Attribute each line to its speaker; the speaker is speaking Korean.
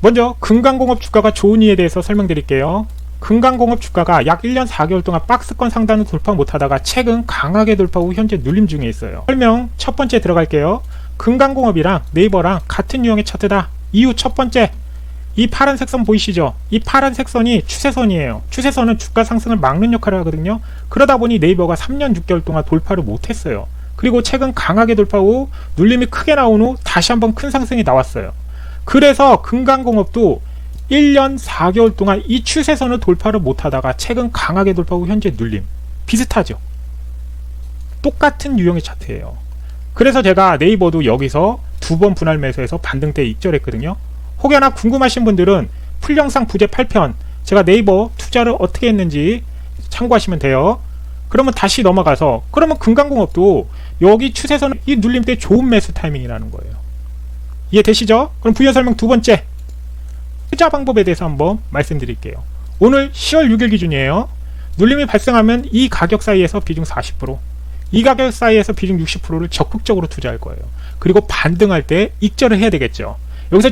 Speaker 1: 먼저 금강공업 주가가 좋은 이에 대해서 설명드릴게요. 금강공업 주가가 약 1년 4개월 동안 박스권 상단을 돌파 못하다가 최근 강하게 돌파 후 현재 눌림 중에 있어요. 설명 첫 번째 들어갈게요. 금강공업이랑 네이버랑 같은 유형의 차트다. 이유 첫 번째 이 파란색 선 보이시죠? 이 파란색 선이 추세선이에요. 추세선은 주가 상승을 막는 역할을 하거든요. 그러다 보니 네이버가 3년 6개월 동안 돌파를 못했어요. 그리고 최근 강하게 돌파 후 눌림이 크게 나온 후 다시 한번 큰 상승이 나왔어요. 그래서 금강공업도 1년 4개월 동안 이 추세선을 돌파를 못하다가 최근 강하게 돌파 후 현재 눌림 비슷하죠. 똑같은 유형의 차트예요. 그래서 제가 네이버도 여기서 두 번 분할 매수해서 반등 때 익절했거든요. 혹여나 궁금하신 분들은 풀영상 부제 8편 제가 네이버 투자를 어떻게 했는지 참고하시면 돼요. 그러면 다시 넘어가서 그러면 금강공업도 여기 추세선 이 눌림 때 좋은 매수 타이밍이라는 거예요. 이해되시죠? 그럼 부연 설명 두 번째 투자 방법에 대해서 한번 말씀드릴게요. 오늘 10월 6일 기준이에요. 눌림이 발생하면 이 가격 사이에서 비중 40%, 이 가격 사이에서 비중 60%를 적극적으로 투자할 거예요. 그리고 반등할 때 익절을 해야 되겠죠. 여기서